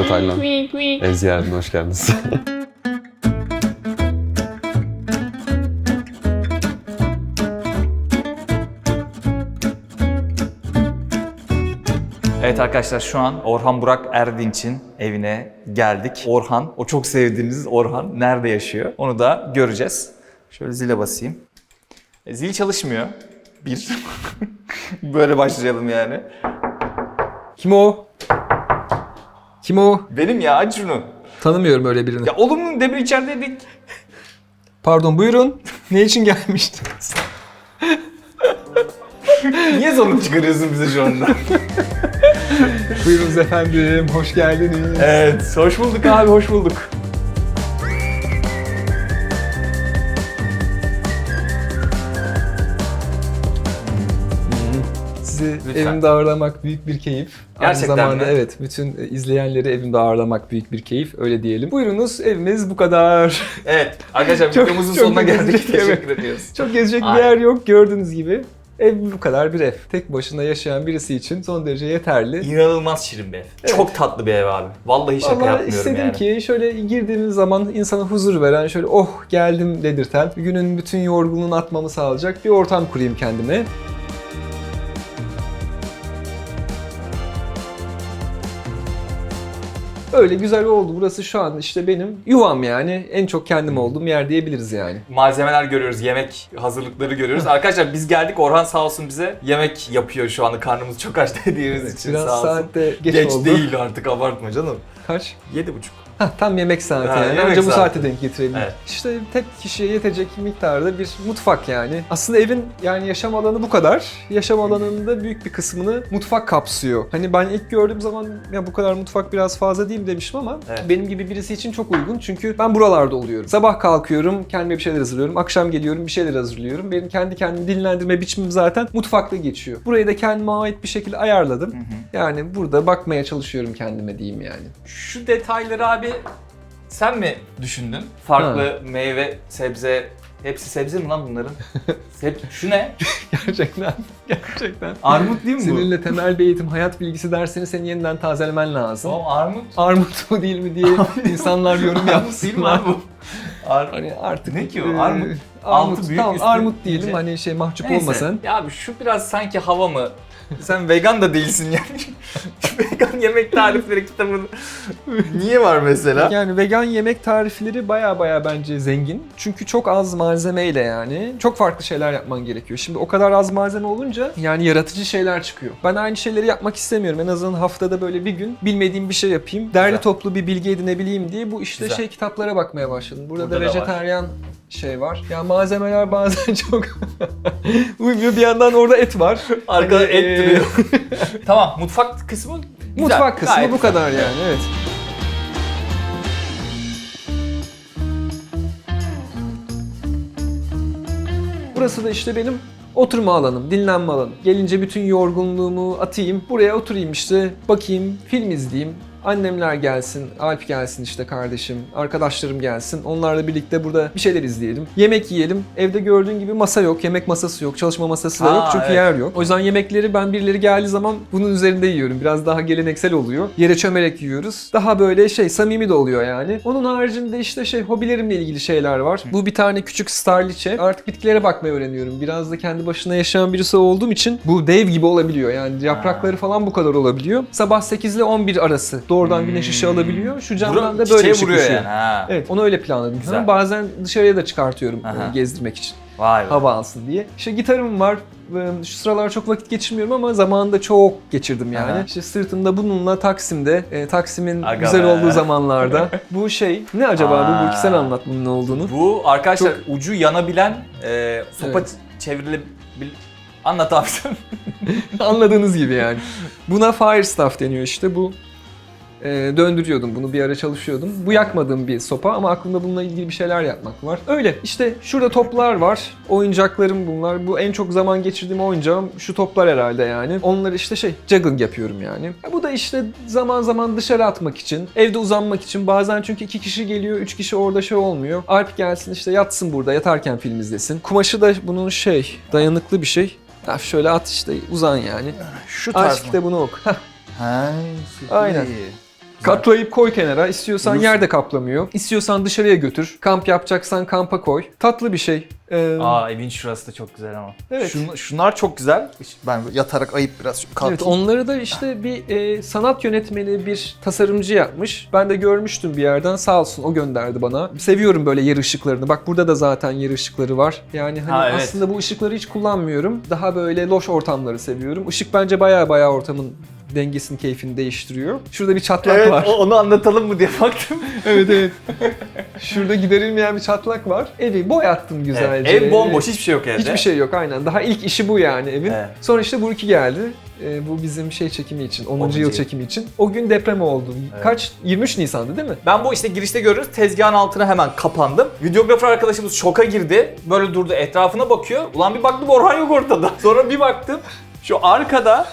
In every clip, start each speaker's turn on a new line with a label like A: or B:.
A: Yoksa Tayland. Ev ziyaretine hoş geldiniz.
B: Evet arkadaşlar şu an Orhan Burak Erdinç'in evine geldik. Orhan, o çok sevdiğiniz Orhan nerede yaşıyor? Onu da göreceğiz. Şöyle zile basayım. E, zil çalışmıyor. Bir. Böyle başlayalım yani.
C: Kim o? Kim o?
B: Benim ya aç şunu.
C: Tanımıyorum öyle birini.
B: Ya oğlum demin içerideydik.
C: Pardon buyurun. Ne için gelmiştiniz?
B: Niye zorluk çıkarıyorsun bize şu anda?
C: Buyurunuz efendim. Hoş geldiniz.
B: evet, hoş bulduk abi, hoş bulduk.
C: Sizi
B: Lütfen.
C: evimde ağırlamak büyük bir keyif.
B: Gerçekten
C: Aynı zamanda
B: mi?
C: evet bütün izleyenleri evimde ağırlamak büyük bir keyif. Öyle diyelim. Buyurunuz evimiz bu kadar.
B: Evet, arkadaşlar
C: Çok-
B: videomuzun
C: çok
B: sonuna geldik.
C: gezdik, evet.
B: Teşekkür ediyoruz.
C: Çok gezecek bir
B: Aynen.
C: yer yok gördüğünüz gibi. Ev bu kadar bir ev. Tek başına yaşayan birisi için son derece yeterli.
B: İnanılmaz şirin bir ev. Çok tatlı bir ev abi. Vallahi şaka
C: Vallahi
B: yapmıyorum
C: istedim
B: yani.
C: ki şöyle girdiğimiz zaman insana huzur veren, şöyle oh geldim dedirten, günün bütün yorgunluğunu atmamı sağlayacak bir ortam kurayım kendime. Öyle güzel oldu. Burası şu an işte benim yuvam yani. En çok kendim olduğum yer diyebiliriz yani.
B: Malzemeler görüyoruz, yemek hazırlıkları görüyoruz. Arkadaşlar biz geldik, Orhan sağ olsun bize yemek yapıyor şu anda. Karnımız çok aç dediğimiz için
C: Biraz
B: sağ olsun.
C: saatte geç,
B: Geç,
C: oldu.
B: değil artık abartma canım.
C: Kaç?
B: Yedi buçuk.
C: Hah, tam yemek saati
B: Ha,
C: yani.
B: yemek
C: Önce bu
B: saati.
C: saate denk getirelim.
B: Evet.
C: İşte tek kişiye yetecek miktarda bir mutfak yani. Aslında evin yani yaşam alanı bu kadar. Yaşam alanının da büyük bir kısmını mutfak kapsıyor. Hani ben ilk gördüğüm zaman ya bu kadar mutfak biraz fazla değil mi demiştim ama
B: Evet.
C: benim gibi birisi için çok uygun. Çünkü ben buralarda oluyorum. Sabah kalkıyorum, kendime bir şeyler hazırlıyorum. Akşam geliyorum, bir şeyler hazırlıyorum. Benim kendi kendimi dinlendirme biçimim zaten mutfakta geçiyor. Burayı da kendime ait bir şekilde ayarladım. Yani burada bakmaya çalışıyorum kendime diyeyim yani.
B: Şu detayları abi sen mi düşündün? Farklı meyve, sebze, hepsi sebze mi lan bunların? Seb şu ne?
C: Gerçekten, gerçekten.
B: Armut değil mi bu?
C: Seninle temel bir eğitim, hayat bilgisi dersini senin yeniden tazelemen lazım.
B: Tamam armut.
C: Armut mu değil mi diye insanlar yorum
B: Armut değil mi
C: yapsınlar.
B: bu? Ar
C: Hani artık
B: Ne ki o?
C: e,
B: Armut.
C: Armut,
B: Altı büyük,
C: tamam
B: üstü
C: armut diyelim
B: ince.
C: hani şey mahcup
B: Neyse.
C: olmasın.
B: Ya abi şu biraz sanki hava mı? Sen vegan da değilsin yani. Vegan yemek tarifleri kitabı niye var mesela?
C: Yani vegan yemek tarifleri baya baya bence zengin. Çünkü çok az malzemeyle yani çok farklı şeyler yapman gerekiyor. Şimdi o kadar az malzeme olunca yani yaratıcı şeyler çıkıyor. Ben aynı şeyleri yapmak istemiyorum. En azından haftada böyle bir gün bilmediğim bir şey yapayım. Derli
B: Güzel.
C: toplu bir bilgi edinebileyim diye bu işte
B: Güzel.
C: şey kitaplara bakmaya başladım. Burada,
B: Burada
C: da vejetaryen şey var. Ya malzemeler bazen çok uymuyor. Bir yandan orada et var.
B: Arkada
C: Hani,
B: et
C: e,
B: duruyor. tamam mutfak kısmı güzel.
C: Mutfak kısmı
B: Gayet
C: bu
B: güzel.
C: kadar yani evet. Burası da işte benim oturma alanım, dinlenme alanım. Gelince bütün yorgunluğumu atayım, buraya oturayım işte, bakayım, film izleyeyim. Annemler gelsin, Alp gelsin işte kardeşim, arkadaşlarım gelsin. Onlarla birlikte burada bir şeyler izleyelim. Yemek yiyelim. Evde gördüğün gibi masa yok, yemek masası yok, çalışma masası da
B: Aa,
C: yok çünkü
B: evet.
C: yer yok. O yüzden yemekleri ben birileri geldiği zaman bunun üzerinde yiyorum. Biraz daha geleneksel oluyor. Yere çömerek yiyoruz. Daha böyle şey samimi de oluyor yani. Onun haricinde işte şey hobilerimle ilgili şeyler var. Bu bir tane küçük starliçe. Artık bitkilere bakmayı öğreniyorum. Biraz da kendi başına yaşayan birisi olduğum için bu dev gibi olabiliyor. Yani yaprakları falan bu kadar olabiliyor. Sabah 8 ile 11 arası doğrudan güneş ışığı alabiliyor. Şu camdan da böyle ışık
B: vuruyor
C: düşüyor.
B: yani. Ha.
C: Evet onu öyle planladım.
B: Güzel.
C: Bazen dışarıya da çıkartıyorum
B: Aha.
C: e, gezdirmek için
B: Vay be.
C: hava alsın diye. İşte gitarım var. Ee, Şu sıralar çok vakit geçirmiyorum ama zamanında çok geçirdim yani.
B: Aha.
C: İşte sırtımda bununla Taksim'de, e, Taksim'in
B: Aga
C: güzel
B: be.
C: olduğu zamanlarda. bu şey, ne acaba bu? Bu iki sen
B: Aa.
C: anlat bunun ne olduğunu.
B: Bu arkadaşlar ucu yanabilen e, sopa
C: Evet.
B: çevrilebil... Anlat abi.
C: Anladığınız gibi yani. Buna fire staff deniyor işte bu. E, döndürüyordum bunu bir ara çalışıyordum. Bu yakmadığım bir sopa ama aklımda bununla ilgili bir şeyler yapmak var. Öyle işte şurada toplar var. Oyuncaklarım bunlar. Bu en çok zaman geçirdiğim oyuncağım şu toplar herhalde yani. Onları işte şey juggling yapıyorum yani. Ya Bu da işte zaman zaman dışarı atmak için, evde uzanmak için. Bazen çünkü iki kişi geliyor, üç kişi orada şey olmuyor. Alp gelsin işte yatsın burada yatarken film izlesin. Kumaşı da bunun şey dayanıklı bir şey. Ya şöyle at işte uzan yani.
B: Şu tarz
C: Aşk kitabını oku.
B: Ha,
C: Aynen. Katlayıp koy kenara. İstiyorsan yerde kaplamıyor. İstiyorsan dışarıya götür. Kamp yapacaksan kampa koy. Tatlı bir şey. Ee,
B: Aa evin şurası da çok güzel ama.
C: Evet.
B: Şun- şunlar çok güzel. Ben yatarak ayıp biraz kalkayım.
C: Evet onları da işte bir e, sanat yönetmeni bir tasarımcı yapmış. Ben de görmüştüm bir yerden sağ olsun o gönderdi bana. Seviyorum böyle yer ışıklarını. Bak burada da zaten yer ışıkları var. Yani hani
B: Ha, evet.
C: aslında bu ışıkları hiç kullanmıyorum. Daha böyle loş ortamları seviyorum. Işık bence baya baya ortamın dengesini, keyfini değiştiriyor. Şurada bir çatlak
B: Evet
C: var.
B: o- onu anlatalım mı diye baktım.
C: evet evet. Şurada giderilmeyen bir çatlak var. Evi boyattım güzelce.
B: ev bomboş hiçbir şey yok evde.
C: Hiçbir şey yok aynen. Daha ilk işi bu yani evin.
B: Evet.
C: Sonra işte bu iki geldi. Ee, bu bizim şey çekimi için, 10.
B: 10.
C: yıl çekimi için. O gün deprem oldu.
B: Evet.
C: Kaç? 23 Nisan'dı değil mi?
B: Ben bu işte girişte görürüz tezgahın altına hemen kapandım. Videografer arkadaşımız şoka girdi. Böyle durdu etrafına bakıyor. Ulan bir baktım Orhan yok ortada. Sonra bir baktım şu arkada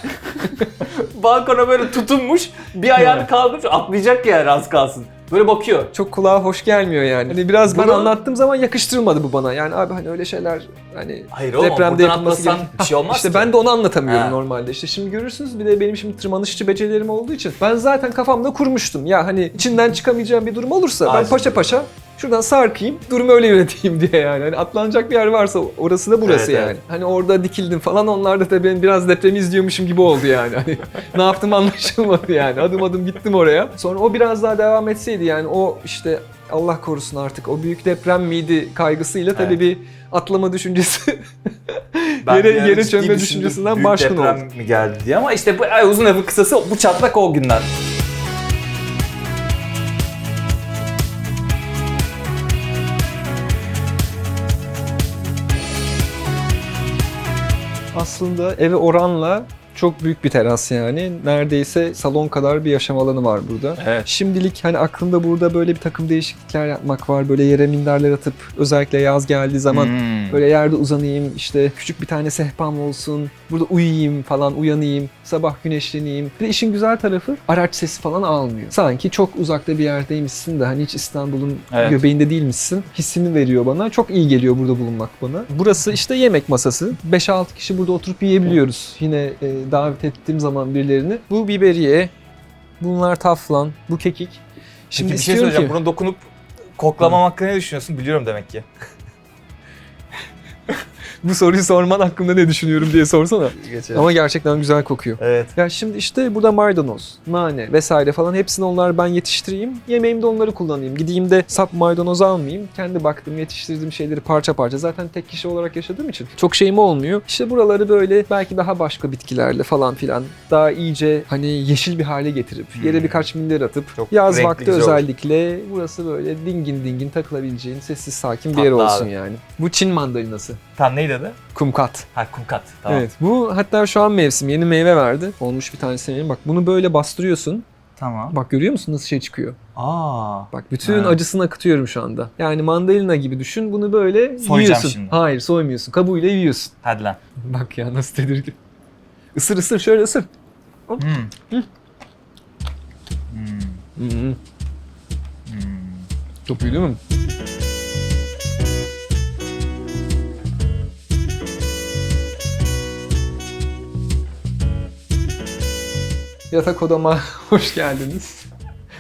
B: balkona böyle tutunmuş bir ayağını kaldırmış atlayacak yani az kalsın. Böyle bakıyor.
C: Çok kulağa hoş gelmiyor yani. Hani biraz ben
B: Bunu-
C: anlattığım zaman yakıştırmadı bu bana. Yani abi hani öyle şeyler hani
B: Hayır oğlum
C: depremde
B: buradan
C: yapılması
B: atlasan
C: gereken-
B: bir şey olmaz
C: İşte
B: ki.
C: ben de onu anlatamıyorum
B: Ha.
C: normalde. İşte şimdi görürsünüz bir de benim şimdi tırmanışçı becerilerim olduğu için ben zaten kafamda kurmuştum. Ya hani içinden çıkamayacağım bir durum olursa ben paşa paşa şuradan sarkayım, durumu öyle yöneteyim diye yani. Hani atlanacak bir yer varsa orası da burası
B: Evet,
C: yani.
B: evet.
C: Hani orada dikildim falan onlar da ben biraz depremi izliyormuşum gibi oldu yani. Hani ne yaptım anlaşılmadı yani. Adım adım gittim oraya. Sonra o biraz daha devam etseydi yani o işte Allah korusun artık o büyük deprem miydi kaygısıyla tabii
B: Evet.
C: bir atlama düşüncesi yere-
B: ara
C: yere
B: düşündüm,
C: düşüncesinden
B: büyük
C: başkan
B: deprem mi geldi diye ama işte bu uzun lafı kısası bu çatlak o günler.
C: Aslında eve oranla çok büyük bir teras yani. Neredeyse salon kadar bir yaşam alanı var burada.
B: Evet.
C: Şimdilik hani aklımda burada böyle bir takım değişiklikler yapmak var. Böyle yere minderler atıp özellikle yaz geldiği zaman
B: Hmm.
C: Böyle yerde uzanayım, işte küçük bir tane sehpam olsun, burada uyuyayım falan, uyanayım, sabah güneşleneyim. Bir de işin güzel tarafı araç sesi falan almıyor. Sanki çok uzakta bir yerdeymişsin de hani hiç İstanbul'un
B: Evet.
C: göbeğinde değilmişsin hissini veriyor bana. Çok iyi geliyor burada bulunmak bana. Burası işte yemek masası. 5-6 kişi burada oturup yiyebiliyoruz. Yine e, davet ettiğim zaman birilerini. Bu biberiye, bunlar taflan, bu kekik. Şimdi
B: Şimdi bir şey
C: istiyorum
B: söyleyeceğim.
C: ki...
B: Buna dokunup koklamam hakkında ne düşünüyorsun? Biliyorum demek ki.
C: Bu soruyu sorman hakkında ne düşünüyorum diye sorsana.
B: Geçelim.
C: Ama gerçekten güzel kokuyor.
B: Evet.
C: Ya şimdi işte burada maydanoz, nane vesaire falan hepsini onlar ben yetiştireyim. Yemeğimde onları kullanayım. Gideyim de sap maydanoz almayayım. Kendi baktığım, yetiştirdiğim şeyleri parça parça. Zaten tek kişi olarak yaşadığım için çok şeyim olmuyor. İşte buraları böyle belki daha başka bitkilerle falan filan daha iyice hani yeşil bir hale getirip yere
B: Hmm.
C: birkaç minder atıp
B: Çok
C: yaz
B: renkli,
C: vakti
B: güzel olur.
C: özellikle burası böyle dingin dingin takılabileceğin sessiz sakin bir
B: Tatlı
C: yer olsun
B: abi.
C: yani. Bu Çin mandalinası.
B: Tam neydi adı?
C: Kumkat.
B: Ha kumkat. Tamam.
C: Evet. Bu hatta şu an mevsim. Yeni meyve verdi. Olmuş bir tanesi benim. Bak bunu böyle bastırıyorsun.
B: Tamam.
C: Bak görüyor musun nasıl şey çıkıyor?
B: Aa.
C: Bak bütün
B: Ha.
C: acısını akıtıyorum şu anda. Yani mandalina gibi düşün. Bunu böyle
B: Soyacağım
C: yiyorsun.
B: şimdi.
C: Hayır soymuyorsun. Kabuğuyla yiyorsun.
B: Hadi lan.
C: Bak ya nasıl tedirgin. Isır ısır şöyle ısır.
B: Hmm. Hmm.
C: Hı-hı.
B: Hmm.
C: Çok iyi değil mi? Yatak odama hoş geldiniz.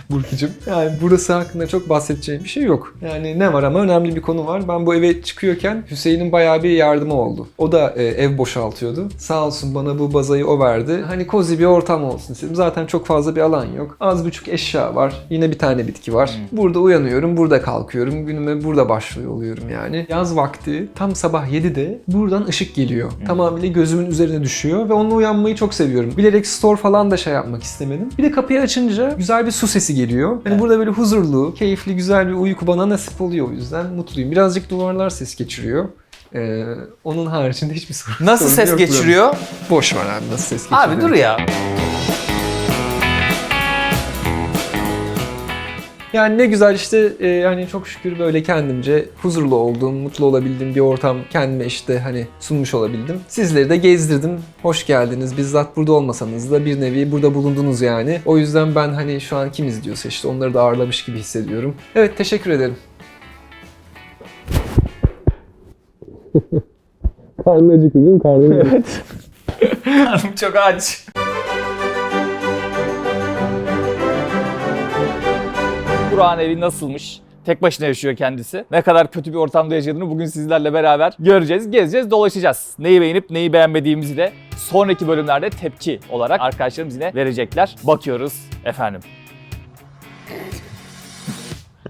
C: Burki'cim. Yani burası hakkında çok bahsedeceğim bir şey yok. Yani ne var ama önemli bir konu var. Ben bu eve çıkıyorken Hüseyin'in bayağı bir yardımı oldu. O da e, ev boşaltıyordu. Sağ olsun bana bu bazayı o verdi. Hani kozi bir ortam olsun istedim. Zaten çok fazla bir alan yok. Az buçuk eşya var. Yine bir tane bitki var. Burada uyanıyorum, burada kalkıyorum. Günüme burada başlıyor oluyorum yani. Yaz vakti tam sabah 7'de buradan ışık geliyor. Tamamıyla gözümün üzerine düşüyor ve onunla uyanmayı çok seviyorum. Bilerek store falan da şey yapmak istemedim. Bir de kapıyı açınca güzel bir su sesi geliyor. Hani
B: Evet.
C: burada böyle huzurlu, keyifli, güzel bir uyku bana nasip oluyor o yüzden mutluyum. Birazcık duvarlar ses geçiriyor. Ee, onun haricinde hiçbir sorun
B: Nasıl
C: sorun
B: ses
C: yok
B: geçiriyor?
C: Boş ver abi nasıl ses geçiriyor.
B: Abi dur ya.
C: Yani ne güzel işte e, yani çok şükür böyle kendimce huzurlu olduğum, mutlu olabildiğim bir ortam kendime işte hani sunmuş olabildim. Sizleri de gezdirdim. Hoş geldiniz. Bizzat burada olmasanız da bir nevi burada bulundunuz yani. O yüzden ben hani şu an kim izliyorsa işte onları da ağırlamış gibi hissediyorum. Evet teşekkür ederim. Karnın acıktı değil mi? Evet.
B: Karnım çok aç. Burak'ın evi nasılmış? Tek başına yaşıyor kendisi. Ne kadar kötü bir ortamda yaşadığını bugün sizlerle beraber göreceğiz, gezeceğiz, dolaşacağız. Neyi beğenip neyi beğenmediğimizi de sonraki bölümlerde tepki olarak arkadaşlarımız yine verecekler. Bakıyoruz efendim.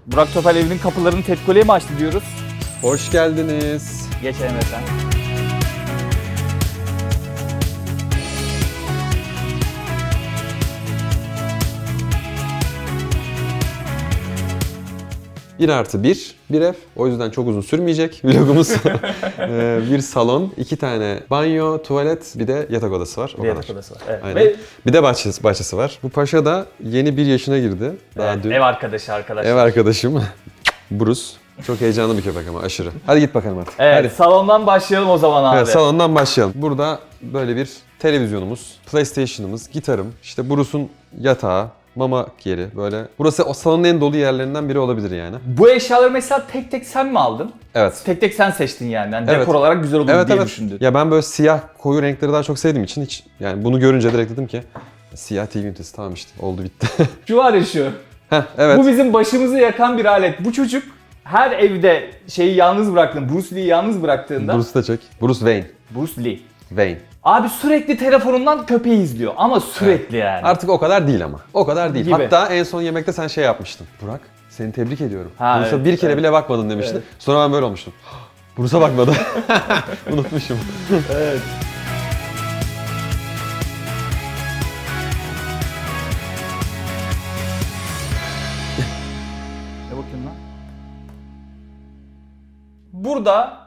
B: Burak Topel evinin kapılarını tepkoleye mi açtı diyoruz?
A: Hoş geldiniz.
B: Geçelim efendim.
A: Bir artı bir, bir ev. O yüzden çok uzun sürmeyecek vlogumuz. Ee, bir salon, iki tane banyo, tuvalet, bir de yatak odası var. O
B: Bir
A: kadar.
B: yatak odası var. Evet.
A: Aynen.
B: Ve
A: Bir de bahçesi, bahçesi var. Bu paşa da yeni bir yaşına girdi. Daha
B: Evet,
A: dün.
B: ev arkadaşı arkadaşlar.
A: Ev arkadaşım. Bruce. Çok heyecanlı bir köpek ama aşırı. Hadi git bakalım artık.
B: Evet,
A: Hadi.
B: salondan başlayalım o zaman abi.
A: Evet, salondan başlayalım. Burada böyle bir televizyonumuz, PlayStation'ımız, gitarım, işte Bruce'un yatağı, mama yeri böyle. Burası o salonun en dolu yerlerinden biri olabilir yani.
B: Bu eşyaları mesela tek tek sen mi aldın?
A: Evet.
B: Tek tek sen seçtin yani. yani
A: Evet.
B: Dekor olarak güzel olur
A: Evet
B: diye
A: evet.
B: düşündün.
A: Ya ben böyle siyah koyu renkleri daha çok sevdiğim için hiç yani bunu görünce direkt dedim ki siyah TV ünitesi tamam işte oldu bitti.
B: Şu var ya şu.
A: Heh evet.
B: Bu bizim başımızı yakan bir alet. Bu çocuk her evde şeyi yalnız bıraktığında, Bruce Lee'yi yalnız bıraktığında
A: Bruce da çek. Bruce Wayne.
B: Bruce Lee.
A: Wayne.
B: Abi sürekli telefonundan köpeği izliyor ama sürekli yani.
A: Artık o kadar değil ama. O kadar değil.
B: Gibi.
A: Hatta en son yemekte sen şey yapmıştın. Burak seni tebrik ediyorum.
B: Ha,
A: Bruce'a
B: evet,
A: bir kere
B: evet.
A: bile bakmadın demiştin.
B: Evet.
A: Sonra ben böyle olmuştum. Bruce'a bakmadı. Unutmuşum.
B: Evet. ne bakıyorsun lan? Burada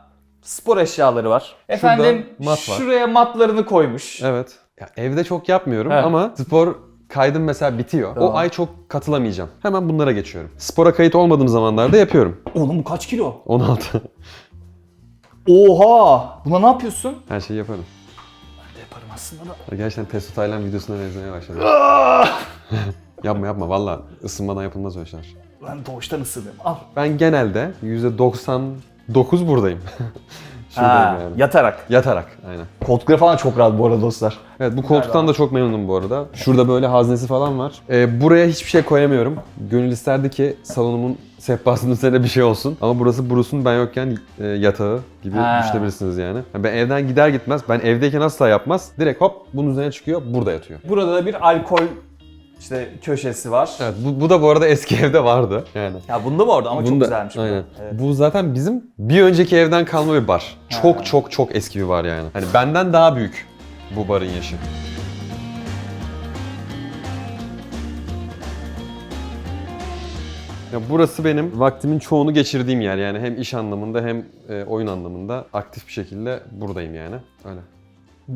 B: spor eşyaları var. Efendim
A: mat var.
B: şuraya matlarını koymuş.
A: Evet. Ya evde çok yapmıyorum
B: Evet.
A: ama spor kaydım mesela bitiyor.
B: Tamam.
A: O ay çok katılamayacağım. Hemen bunlara geçiyorum. Spora kayıt olmadığım zamanlarda yapıyorum.
B: Oğlum bu kaç kilo?
A: 16.
B: Oha! Buna ne yapıyorsun?
A: Her şeyi yaparım.
B: Ben de yaparım aslında da.
A: Gerçekten Testo Taylan videosuna benzemeye başladı. yapma yapma valla ısınmadan yapılmaz öyle şeyler.
B: Ben doğuştan ısınıyorum. Al.
A: Ben genelde %99 buradayım. Şuradayım
B: Ha,
A: yani.
B: Yatarak.
A: Yatarak aynen.
B: Koltukları falan çok rahat bu arada dostlar.
A: Evet bu koltuktan da çok memnunum bu arada. Şurada böyle haznesi falan var. Ee, buraya hiçbir şey koyamıyorum. Gönül isterdi ki salonumun sehpasının üzerine bir şey olsun. Ama burası Bruce'un ben yokken e, yatağı gibi
B: Ha.
A: düşünebilirsiniz yani. Yani Ben evden gider gitmez, ben evdeyken asla yapmaz. Direkt hop bunun üzerine çıkıyor, burada yatıyor.
B: Burada da bir alkol işte köşesi var.
A: Evet bu, bu da bu arada eski evde vardı yani.
B: Ya bunda mı orada ama çok
A: Bunda-
B: güzelmiş. bu.
A: Aynen.
B: Evet.
A: Bu zaten bizim bir önceki evden kalma bir bar. Çok çok çok eski bir bar yani. Hani benden daha büyük bu barın yaşı. Ya burası benim vaktimin çoğunu geçirdiğim yer yani hem iş anlamında hem e, oyun anlamında aktif bir şekilde buradayım yani. Öyle.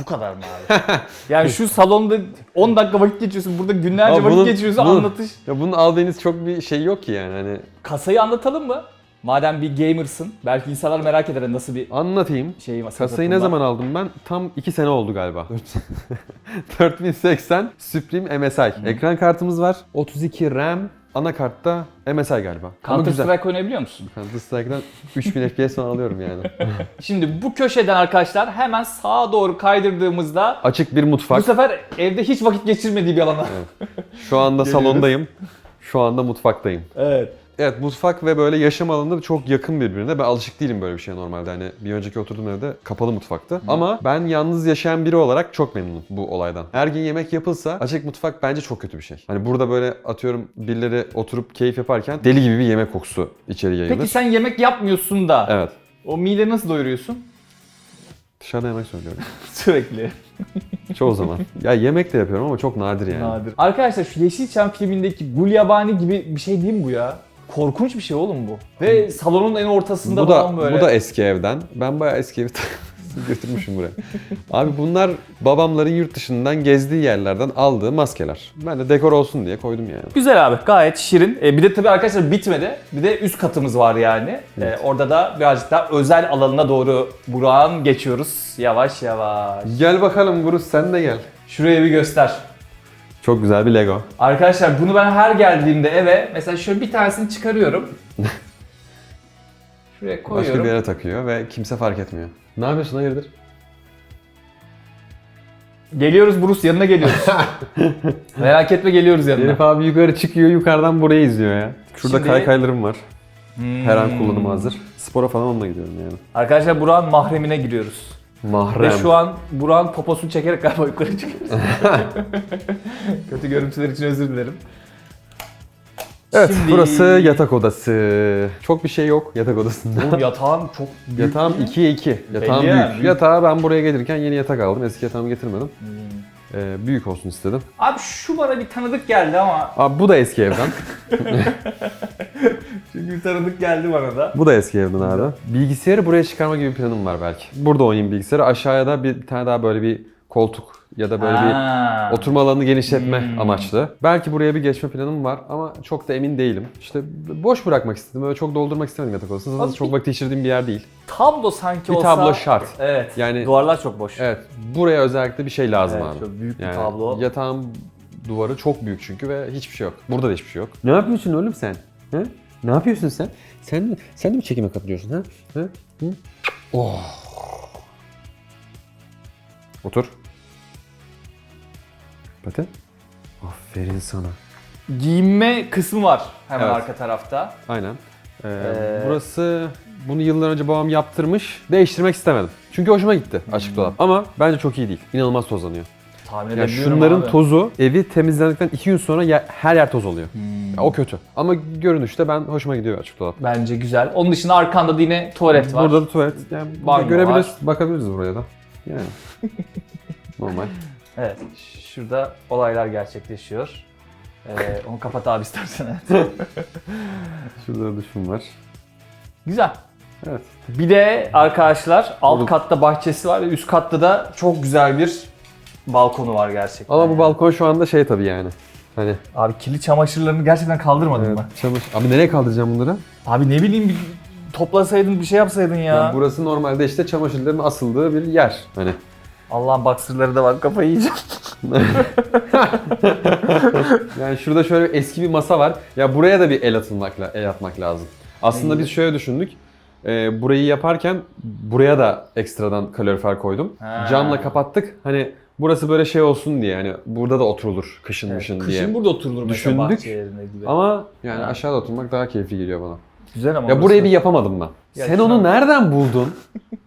B: Bu kadar mı abi? yani şu salonda 10 dakika vakit geçiyorsun, burada günlerce
A: Ama
B: vakit
A: bunun-
B: geçiriyorsun
A: bunun-
B: anlatış.
A: Ya bunun albenisi çok bir şey yok ki yani hani
B: Kasayı anlatalım mı? Madem bir gamersın, belki insanlar merak eder nasıl bir
A: anlatayım.
B: şey var.
A: Kasayı ne zaman aldım ben? Tam 2 sene oldu galiba. 4080 Supreme MSI. Ekran kartımız var. 32 RAM. Anakartta MSI galiba. Ama
B: Counter
A: güzel.
B: Strike oynayabiliyor musun?
A: Counter Strike'dan 3000 FPS falan alıyorum yani.
B: Şimdi bu köşeden arkadaşlar hemen sağa doğru kaydırdığımızda
A: Açık bir
B: bu
A: mutfak.
B: sefer evde hiç vakit geçirmediği bir alana.
A: Şu anda salondayım. Şu anda mutfaktayım.
B: evet.
A: Evet mutfak ve böyle yaşam alanı da çok yakın birbirine. Ben alışık değilim böyle bir şeye normalde. Hani bir önceki oturduğum evde kapalı mutfaktı. Ama ben yalnız yaşayan biri olarak çok memnunum bu olaydan. Her gün yemek yapılsa açık mutfak bence çok kötü bir şey. Hani burada böyle atıyorum birileri oturup keyif yaparken deli gibi bir yemek kokusu içeri yayılır.
B: Peki sen yemek yapmıyorsun da
A: Evet.
B: o mideyi nasıl doyuruyorsun?
A: Dışarıda yemek söylüyorum.
B: Sürekli.
A: Çoğu zaman. Ya yemek de yapıyorum ama çok nadir yani.
B: Nadir. Arkadaşlar şu Yeşilçam filmindeki Gulyabani gibi bir şey değil mi bu ya? Korkunç bir şey oğlum bu. Ve salonun en ortasında
A: Bu da,
B: falan böyle.
A: bu da eski evden. Ben bayağı eski evi götürmüşüm buraya. Abi bunlar babamların yurt dışından gezdiği yerlerden aldığı maskeler. Ben de dekor olsun diye koydum yani.
B: Güzel abi gayet şirin. E, bir de tabii arkadaşlar bitmedi. Bir de üst katımız var yani. E, orada da birazcık daha özel alanına doğru Burak'ın geçiyoruz. Yavaş yavaş.
A: Gel bakalım Bruce sen de gel.
B: Şuraya bir göster.
A: Çok güzel bir Lego.
B: Arkadaşlar bunu ben her geldiğimde eve mesela şöyle bir tanesini çıkarıyorum. Şuraya
A: Başka
B: koyuyorum.
A: bir yere takıyor ve kimse fark etmiyor. Ne yapıyorsun hayırdır?
B: Geliyoruz Bruce yanına geliyoruz. Merak etme geliyoruz yanına.
A: Herif abi yukarı çıkıyor yukarıdan burayı izliyor ya. Şurada
B: Şimdi-
A: kaykaylarım var. Her an
B: Hmm.
A: kullanıma hazır. Spora falan onunla gidiyorum yani.
B: Arkadaşlar Burak'ın mahremine giriyoruz.
A: Mahrem.
B: Ve şu an Burak'ın poposunu çekerek galiba yukarı çıkıyoruz. Kötü görüntüler için özür dilerim.
A: Evet
B: Şimdi-
A: burası yatak odası. Çok bir şey yok yatak odasında.
B: Oğlum yatağın çok büyük.
A: Yatağım 2'ye 2. Yatağım
B: Belli
A: büyük.
B: yani.
A: Yatağı ben buraya gelirken yeni yatak aldım. Eski yatağımı getirmedim.
B: Hmm.
A: Ee, büyük olsun istedim.
B: Abi şu bana bir tanıdık geldi ama
A: Abi bu da eski evden.
B: çünkü bir tanıdık geldi bana da.
A: bu da eski evden abi. Bilgisayarı buraya çıkarma gibi planım var belki. Burada oynayayım bilgisayarı. Aşağıya da bir tane daha böyle bir koltuk ya da böyle bir
B: Ha.
A: Oturma alanını genişletme
B: Hmm.
A: amaçlı. Belki buraya bir geçme planım var ama çok da emin değilim. İşte boş bırakmak istedim. Öyle çok doldurmak istemedim yatak odasını. Zaten
B: Abi
A: çok
B: bir-
A: vakit geçirdiğim bir yer değil.
B: Tablo sanki
A: Bir
B: olsa...
A: tablo şart.
B: Evet.
A: Yani-
B: Duvarlar çok boş.
A: Evet. Buraya özellikle bir şey lazım
B: Evet,
A: abi.
B: çok büyük bir tablo.
A: Yatağın duvarı çok büyük çünkü ve hiçbir şey yok. Burada da hiçbir şey yok. Ne yapıyorsun oğlum sen? Ha? Ne yapıyorsun sen? Sen sen de mi çekime katılıyorsun ha? ha? Hı? Oh. Otur. Pati. Aferin sana.
B: Giyinme kısmı var hemen
A: Evet.
B: arka tarafta.
A: Aynen. Ee,
B: Ee,
A: burası bunu yıllar önce babam yaptırmış. Değiştirmek istemedim. Çünkü hoşuma gitti açık dolap. Ama bence çok iyi değil. İnanılmaz tozlanıyor.
B: Tahmin
A: Yani şunların
B: abi.
A: tozu evi temizlendikten 2 gün sonra ya- her yer toz oluyor.
B: Hmm.
A: Ya o kötü. Ama görünüşte ben hoşuma gidiyor açık dolap.
B: Bence güzel. Onun dışında arkanda da yine tuvalet var.
A: Burada da tuvalet. Yani
B: Banyo
A: görebiliriz, bakabiliriz buraya da. Yani. Normal.
B: Evet. Şurada olaylar gerçekleşiyor. Ee, onu kapat abi istersen.
A: Şurada da duşum var.
B: güzel.
A: Evet.
B: Bir de arkadaşlar alt katta bahçesi var ve üst katta da çok güzel bir balkonu var gerçekten.
A: Ama bu balkon şu anda şey tabii yani. Hani
B: Abi kirli çamaşırlarını gerçekten kaldırmadın
A: evet,
B: mı?
A: çamaşır. Abi nereye kaldıracağım bunları?
B: Abi ne bileyim bir toplasaydın bir şey yapsaydın ya.
A: Yani burası normalde işte çamaşırların asıldığı bir yer. Hani
B: Allah'ın baksırları da var kafayı yiyeceğim.
A: Yani şurada şöyle eski bir masa var. Ya buraya da bir el atılmak la- el atmak lazım. Aslında biz şöyle düşündük. Ee, burayı yaparken buraya da ekstradan kalorifer koydum.
B: Ha.
A: Camla kapattık. Hani burası böyle şey olsun diye. Hani burada da oturulur kışın
B: Evet,
A: mışın
B: Kışın
A: diye.
B: burada oturulur mesela
A: Düşündük.
B: bahçe yerine gibi.
A: Ama yani
B: Ha.
A: aşağıda oturmak daha keyifli geliyor bana.
B: Güzel ama
A: Ya burayı bir yapamadım ben.
B: Ya
A: Sen onu nereden buldun?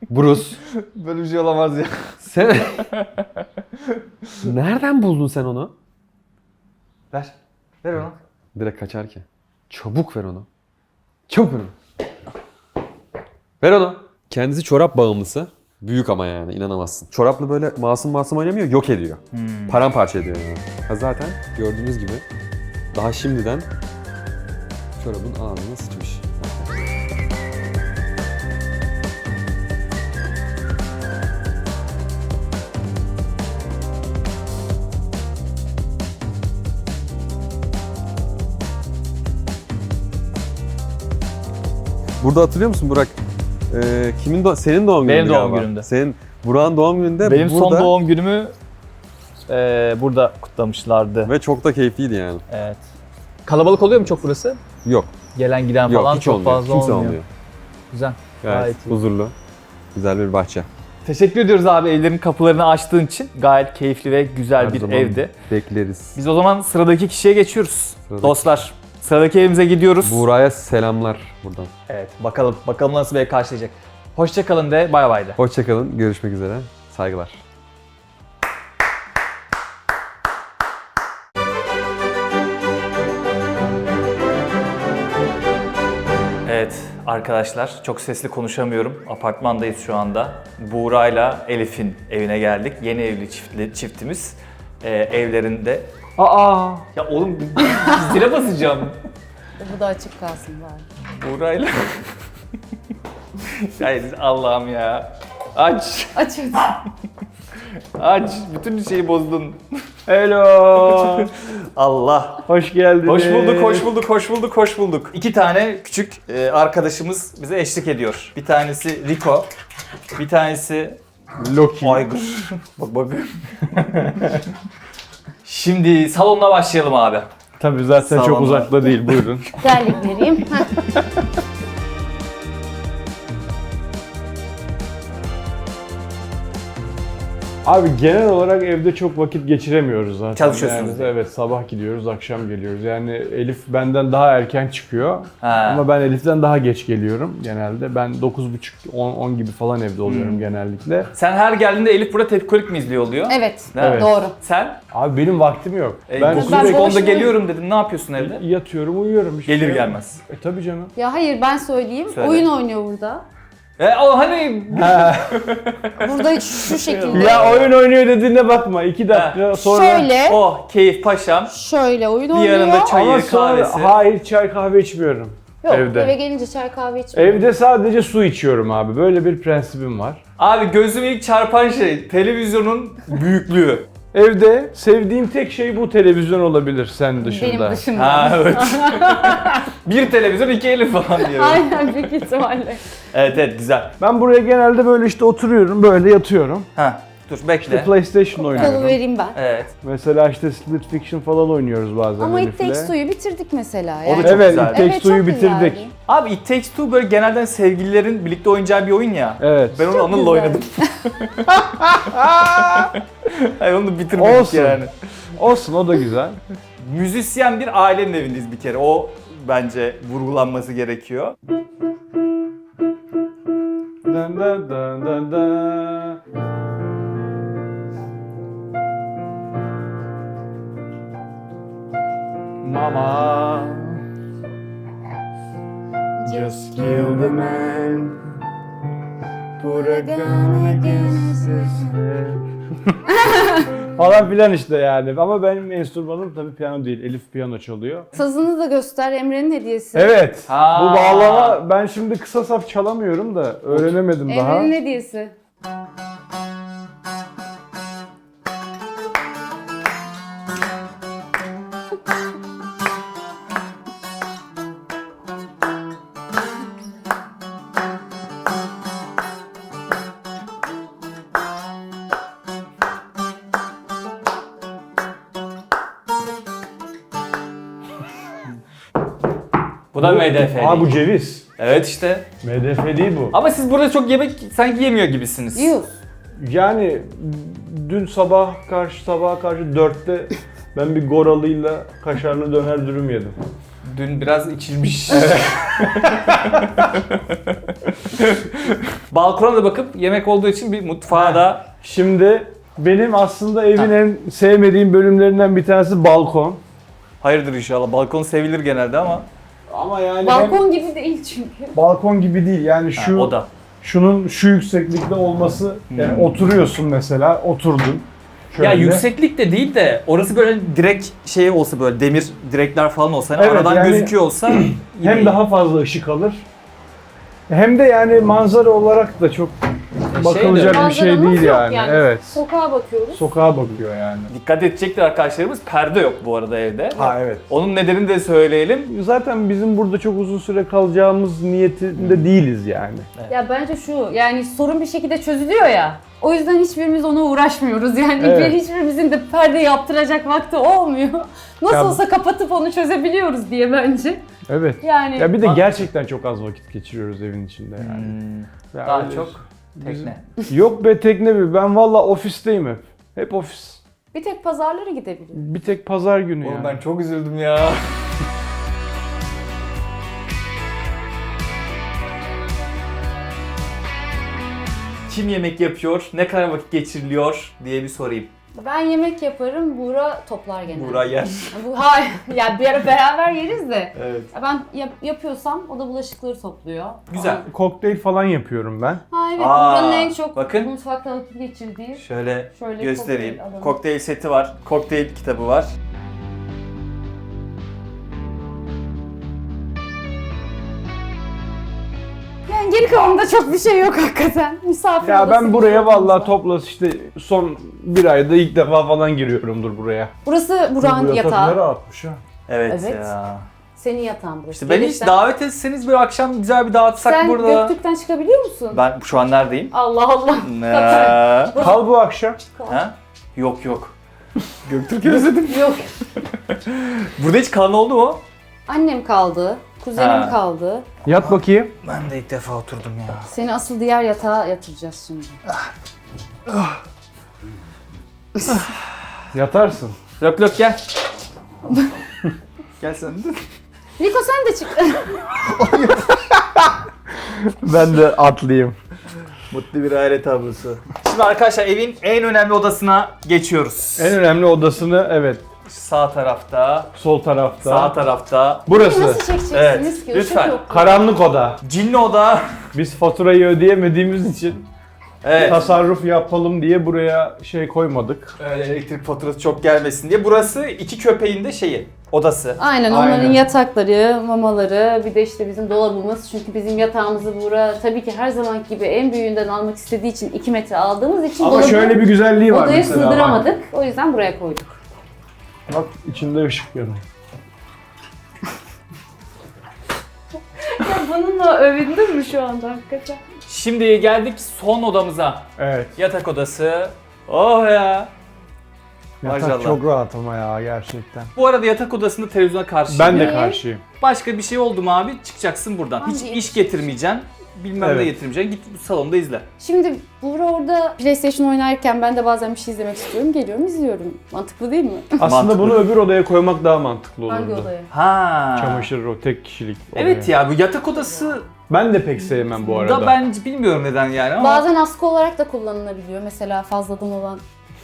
A: Bruce.
B: Böyle bir şey olamaz ya.
A: Sen nereden buldun sen onu?
B: Ver. Ver onu.
A: Direkt kaçarken. Çabuk ver onu. Çabuk ver onu. Ver onu. Kendisi çorap bağımlısı. Büyük ama yani inanamazsın. Çorapla böyle masum masum oynamıyor, yok ediyor. Paramparça ediyor yani. Ha zaten gördüğünüz gibi daha şimdiden çorabın ağzına sıçmış. Burada hatırlıyor musun Burak? Ee, kimin do- senin doğum günündü
B: Benim doğum
A: galiba.
B: günümde.
A: Senin Burak'ın doğum gününde
B: Benim
A: burada
B: son doğum günümü eee, burada kutlamışlardı.
A: ve çok da keyifliydi yani.
B: Evet. Kalabalık oluyor mu çok burası?
A: Yok,
B: Gelen giden
A: yok
B: falan
A: hiç
B: çok
A: olmuyor.
B: fazla
A: Kimse
B: olmuyor.
A: olmuyor.
B: Güzel.
A: Gayet,
B: Gayet iyi.
A: huzurlu. Güzel bir bahçe.
B: Teşekkür ediyoruz abi evlerin kapılarını açtığın için. Gayet keyifli ve güzel
A: Her
B: bir
A: zaman
B: evdi.
A: Bekleriz.
B: Biz o zaman sıradaki kişiye geçiyoruz.
A: Sıradaki-
B: Dostlar, sıradaki evimize gidiyoruz.
A: Buğra'ya selamlar buradan.
B: Evet, bakalım bakalım nasıl bir ev karşılayacak. Hoşça kalın de bay bay de.
A: Hoşçakalın, görüşmek üzere. Saygılar.
B: Evet arkadaşlar çok sesli konuşamıyorum. Apartmandayız şu anda. Buğra'yla Elif'in evine geldik. Yeni evli çiftli, çiftimiz. Ee, evlerinde... Aa! Ya oğlum zile basacağım.
D: Bu da açık kalsın bari.
B: Buğra'yla... Hayır Allah'ım ya. Aç,
D: Aç hadi.
B: aç. Bütün şeyi bozdun. Hello. Allah.
C: Hoş geldiniz.
B: Hoş bulduk, hoş bulduk, hoş bulduk, hoş bulduk. İki tane küçük e, arkadaşımız bize eşlik ediyor. Bir tanesi Rico, bir tanesi
A: Loki.
B: Aygır. bak bak. Şimdi salonla başlayalım abi.
C: Tabii zaten
B: Salonda.
C: çok uzakta değil buyurun.
D: Terlik vereyim.
E: Abi genel olarak evde çok vakit geçiremiyoruz zaten.
B: Çalışıyorsunuz
E: Yani, evet sabah gidiyoruz, akşam geliyoruz. Yani Elif benden daha erken çıkıyor.
B: Ha.
E: Ama ben Elif'ten daha geç geliyorum genelde. Ben 9.30 10, 10 gibi falan evde oluyorum
B: Hmm.
E: genellikle.
B: Sen her geldiğinde Elif burada tepkolik mi izliyor oluyor?
D: Evet.
E: Evet.
D: Doğru.
B: Sen?
E: Abi benim vaktim yok.
B: E,
E: ben
B: ben
D: Ben
B: 9'da
D: boş değilim.
B: geliyorum dedin. Ne yapıyorsun evde?
E: yatıyorum, uyuyorum. hiçbir
B: Gelir gelmez.
E: E tabii canım.
D: Ya hayır ben söyleyeyim.
B: Söyle.
D: Oyun oynuyor burada.
B: E o hani
D: Burada şu şekilde.
E: ya oyun oynuyor dediğine bakma. 2 dakika sonra...
D: Şöyle.
B: oh keyif paşam.
D: Şöyle oyun
B: Bir
D: oynuyor.
B: yanında çay-
E: Ama
B: Hayır,
E: sonra
B: kahvesi.
E: hayır çay kahve içmiyorum.
D: Yok
E: evde.
D: eve gelince çay kahve içmiyor.
E: Evde sadece su içiyorum abi. Böyle bir prensibim var.
B: Abi gözüme ilk çarpan şey televizyonun büyüklüğü.
E: Evde sevdiğim tek şey bu televizyon olabilir sen dışında.
D: Benim dışımda.
B: Ha evet. bir televizyon iki Elif falan diyor.
D: Aynen büyük ihtimalle.
B: Evet evet güzel.
E: Ben buraya genelde böyle işte oturuyorum, böyle yatıyorum.
B: Ha dur bekle.
E: İşte PlayStation
D: Kolu
E: oynuyorum.
D: vereyim ben.
B: Evet.
E: Mesela işte Split Fiction falan oynuyoruz bazen
D: Ama It
E: Elif'le.
D: Takes Two'yu bitirdik mesela.
B: O da
D: Yani.
B: çok
E: Evet,
B: güzel.
E: It Takes
D: Evet,
E: Two'yu
D: çok
E: bitirdik.
D: güzeldi.
B: Abi It Takes Two böyle genelden sevgililerin birlikte oynayacağı bir oyun ya.
E: Evet.
B: Ben onu
D: Çok
B: Anıl'la
D: güzel.
B: oynadım. Hayır onu da bitirmedik
E: Olsun.
B: yani.
E: Olsun o da güzel.
B: Müzisyen bir ailenin evindeyiz bir kere. O bence vurgulanması gerekiyor.
E: Dın dın dın dın dın. Mama Just kill the man Put a gun against his head Falan filan işte yani. Ama benim enstrümanım tabii piyano değil. Elif piyano çalıyor.
D: Sazını da göster Emre'nin hediyesi.
E: Evet.
B: Ha.
E: Bu bağlama ben şimdi kısa sap çalamıyorum da öğrenemedim daha.
D: Emre'nin hediyesi.
B: Da MDF
E: Aa bu
B: değil.
E: ceviz.
B: Evet işte.
E: MDF değil bu.
B: Ama siz burada çok yemek sanki yemiyor gibisiniz.
D: Yuh.
E: Yani dün sabah karşı sabaha karşı dörtte ben bir goralıyla kaşarlı döner dürüm yedim.
B: Dün biraz içilmiş. Balkona da bakıp yemek olduğu için bir mutfağa da
E: Şimdi benim aslında evin en sevmediğim bölümlerinden bir tanesi balkon.
B: hayırdır inşallah. Balkon sevilir genelde ama
E: Ama yani
D: Balkon gibi değil çünkü.
E: hem balkon gibi değil yani
B: ha,
E: şu
B: o da.
E: şunun şu yükseklikte olması yani
B: Hmm.
E: oturuyorsun mesela oturdun.
B: Ya
E: Şöyle.
B: yükseklik de değil de orası böyle direkt şey olsa böyle demir direkler falan olsa hani
E: Evet,
B: aradan
E: yani-
B: gözüküyor olsa
E: hem daha fazla ışık alır. Hem de yani manzara olarak da çok bakılacak bir şey
D: Manzaramız
E: değil
D: yok
E: yani. Evet.
D: Sokağa bakıyoruz.
E: Sokağa bakıyor yani.
B: dikkat edecektir arkadaşlarımız perde yok bu arada evde.
E: Ha evet.
B: Onun nedenini de söyleyelim.
E: Zaten bizim burada çok uzun süre kalacağımız niyetinde değiliz yani.
D: Ya bence şu yani sorun bir şekilde çözülüyor ya. O yüzden hiçbirimiz ona uğraşmıyoruz. Yani
E: Evet.
D: hiçbirimizin de perde yaptıracak vakti olmuyor. Nasıl
E: Ya-
D: olsa kapatıp onu çözebiliyoruz diye bence.
E: Evet.
D: Yani
E: Ya bir de gerçekten çok az vakit geçiriyoruz evin içinde yani.
B: Hmm,
E: Ya
B: daha
E: öyle-
B: çok tekne.
E: Yok be tekne mi? Ben valla ofisteyim hep. Hep ofis.
D: bir tek pazarlara gidebiliyoruz.
E: Bir tek pazar günü
B: Oğlum
E: yani.
B: ben çok üzüldüm ya. Kim yemek yapıyor, ne kadar vakit geçiriliyor diye bir sorayım.
D: Ben yemek yaparım, Buğra toplar genelde.
B: Buğra yer.
D: Bu, hayır, ya bir ara beraber yeriz de.
B: Evet.
D: Ben yap- yapıyorsam o da bulaşıkları topluyor.
B: Güzel.
E: Kokteyl falan yapıyorum ben.
D: Ha evet,
B: Aa,
D: Buğra'nın en çok
B: bakın.
D: mutfakta vakit geçirdiği.
B: Şöyle,
D: Şöyle
B: göstereyim.
D: kokteyl alalım.
B: Kokteyl seti var, kokteyl kitabı var.
D: Geri kalanında çok bir şey yok hakikaten. Misafir
E: Ya
D: odası
E: ben buraya vallahi toplas işte son bir ayda ilk defa falan giriyorumdur buraya.
D: Burası Burak'ın yatağı.
E: ne rahatmış ha.
B: Evet,
D: Evet.
B: ya.
D: Senin yatağın burası.
B: İşte beni hiç
D: Gelirsen-
B: davet etseniz böyle akşam güzel bir dağıtsak
D: Sen
B: burada.
D: Göktürk'ten çıkabiliyor musun?
B: Ben şu an neredeyim?
D: Allah Allah.
B: Ne?
E: Kal bu akşam.
B: ha? Yok yok. Göktürk'ü özledim.
D: Yok.
B: Burada hiç kalan oldu mu?
D: Annem kaldı. Kuzenim
B: Ha.
D: kaldı.
E: Yat bakayım.
B: Ben de ilk defa oturdum ya.
D: Seni asıl diğer yatağa yatıracağız şimdi.
E: Yatarsın.
B: Lök lök gel. gel sen de.
D: Niko sen de çık.
E: Ben de atlayayım. Mutlu bir aile tablosu.
B: Şimdi arkadaşlar evin en önemli odasına geçiyoruz.
E: En önemli odasını evet
B: Sağ tarafta,
E: sol tarafta.
B: sağ tarafta.
E: Burası.
D: Nasıl çekeceksiniz
B: Evet,
D: ki?
B: lütfen.
D: Işık yok.
E: Karanlık oda.
B: Cinli oda.
E: Biz faturayı ödeyemediğimiz için
B: Evet.
E: tasarruf yapalım diye buraya şey koymadık.
B: Öyle elektrik faturası çok gelmesin diye. Burası iki köpeğin de şeyi, odası.
D: Aynen
E: Aynen.
D: onların yatakları, mamaları, bir de işte bizim dolabımız. Çünkü bizim yatağımızı bura tabii ki her zamanki gibi en büyüğünden almak istediği için 2 metre aldığımız için
E: Ama
D: dolabı
E: şöyle bir güzelliği var
D: odaya
E: mesela.
D: sığdıramadık. O yüzden buraya koyduk.
E: Bak içinde ışık yanıyor.
D: Ya bununla övündün mü şu anda hakikaten?
B: Şimdi geldik son odamıza.
E: Evet.
B: Yatak odası. Oh ya.
E: Yatak
B: Maşallah.
E: çok rahat ama ya gerçekten.
B: Bu arada yatak odasında televizyona karşı.
E: Ben de karşıyım.
B: Başka bir şey oldu mu abi çıkacaksın buradan. Hiç
D: Abi-
B: iş getirmeyeceksin. Bilmem ne
E: Evet.
B: getirmeyeceksin. Git bu salonda izle.
D: Şimdi Buğra orada PlayStation oynarken ben de bazen bir şey izlemek istiyorum. Geliyorum izliyorum. Mantıklı değil mi?
E: Aslında
B: Mantıklı.
E: bunu öbür odaya koymak daha mantıklı olurdu.
D: Hangi odaya?
B: Ha.
E: Çamaşır o tek kişilik odaya.
B: Evet ya bu yatak odası
E: Ben de pek sevmem bu arada.
B: da ben bilmiyorum neden yani ama
D: Bazen askı olarak da kullanılabiliyor. Mesela fazladan olan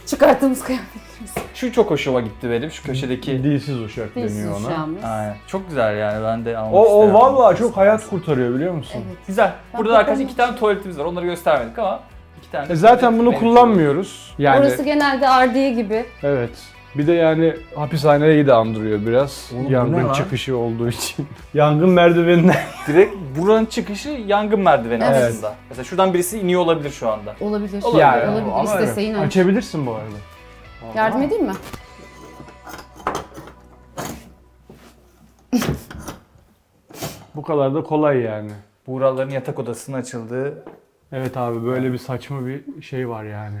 D: çıkarttığımız kıyafetlerimiz.
B: şu çok hoşuma gitti benim şu köşedeki.
E: Dilsiz uşak
D: Biz
E: deniyor ona.
D: uşağımız.
B: Aynen. Çok güzel yani ben de almak
E: O, o
B: isterim.
E: vallahi çok hayat kurtarıyor biliyor musun?
D: Evet.
B: Güzel.
D: Ben
B: Burada da arkadaşlar iki tane tuvaletimiz var. Onları göstermedik ama iki tane.
E: E zaten bunu
B: Benim-
E: kullanmıyoruz. Yani
D: Orası genelde ardiye gibi.
E: evet. Bir de yani hapishaneyi de andırıyor biraz.
B: Oğlum bu ne
E: Yangın
B: lan?
E: çıkışı olduğu için. Yangın merdiveninden.
B: Direkt buranın çıkışı yangın merdiveni
D: Evet.
B: aslında. Mesela şuradan birisi iniyor olabilir şu anda.
D: Olabilir.
B: Olabilir.
E: Yani
D: Olabilir.
E: ama
D: İstese
E: evet.
D: yine.
E: Açabilirsin bu arada.
D: Yardım edeyim mi?
E: Bu kadar da kolay yani.
B: Buğraların yatak odasının açıldığı
E: Evet abi böyle bir saçma bir şey var yani.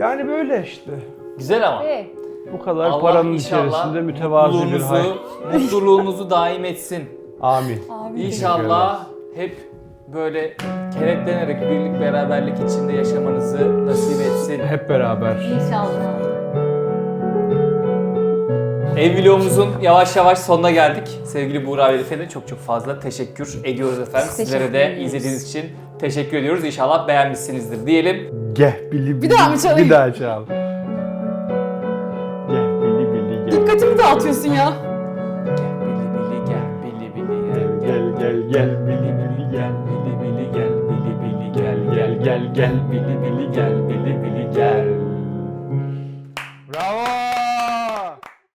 E: Yani böyle işte.
B: Güzel ama.
D: Hey.
E: Bu kadar
B: Allah
E: paranın içerisinde mütevazi bir
B: mutluluğunuzu,
E: hayat.
B: mutluluğunuzu daim etsin.
E: Amin.
D: Abi.
B: İnşallah hep böyle kenetlenerek birlik beraberlik içinde yaşamanızı nasip etsin.
E: Hep beraber.
D: İnşallah.
B: Ev vlogumuzun yavaş yavaş sonuna geldik. Sevgili Buğra ve Elif'e de çok çok fazla teşekkür ediyoruz efendim. Sizlere de izlediğiniz için teşekkür ediyoruz. İnşallah beğenmişsinizdir diyelim.
E: Geh bili bili.
D: daha mı çalayım?
E: Bir daha çal. Geh bili bili gel.
D: Dikkatimi dağıtıyorsun ya.
B: Bili bili gel, bili bili gel,
E: Gel gel gel bili bili gel.
B: bili bili gel, bili bili gel, gel gel gel, bili bili gel, bili bili gel.